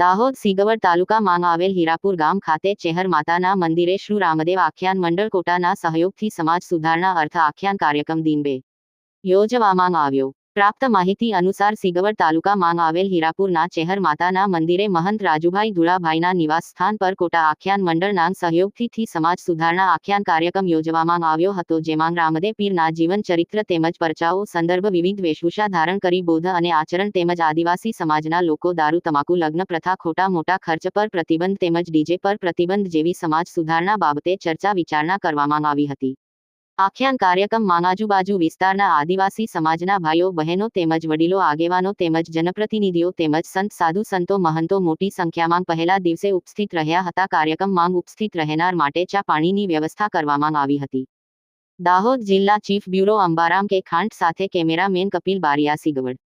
દાહોદ સિગવડ તાલુકામાં આવેલ હીરાપુર ગામ ખાતે ચેહર માતાના મંદિરે શ્રી રામદેવ આખ્યાન મંડળ કોટાના સહયોગથી સમાજ સુધારણા અર્થ આખ્યાન કાર્યક્રમ દિન બે યોજવામાં આવ્યો. પ્રાપ્ત માહિતી અનુસાર સિગવડ તાલુકામાં આવેલ હીરાપુરના ચેહર માતાના મંદિરે મહંત રાજુભાઈ ધુળાભાઈના નિવાસ સ્થાન પર કોટા આખ્યાન મંડળના સહયોગથી સમાજ સુધારણા આખ્યાન કાર્યક્રમ યોજવામાં આવ્યો હતો, જેમાં રામદેવ પીરના જીવન ચરિત્ર તેમજ પરચાઓ, સંદર્ભ વિવિધ વેશભૂષા ધારણ કરી બોધ અને આચરણ તેમજ આદિવાસી સમાજના લોકો દારૂ, તમાકુ, લગ્ન પ્રથા, ખોટા મોટા ખર્ચ પર પ્રતિબંધ તેમજ ડીજે પર પ્રતિબંધ જેવી સમાજ સુધારણા બાબતે ચર્ચા વિચારણા કરવામાં આવી હતી. આખ્યાન કાર્યક્રમમાં આજુબાજુ વિસ્તારના આદિવાસી સમાજના ભાઈઓ, બહેનો તેમજ વડીલો, આગેવાનો તેમજ જનપ્રતિનિધિઓ તેમજ સંત, સાધુ સંતો, મહંતો મોટી સંખ્યામાં પહેલા દિવસે ઉપસ્થિત રહ્યા હતા. કાર્યક્રમમાં ઉપસ્થિત રહેનાર માટે ચા પાણીની વ્યવસ્થા કરવામાં આવી હતી. દાહોદ જિલ્લા ચીફ બ્યુરો અંબારામ કે ખાંડ સાથે કેમેરામેન કપિલ બારિયા સિગવડ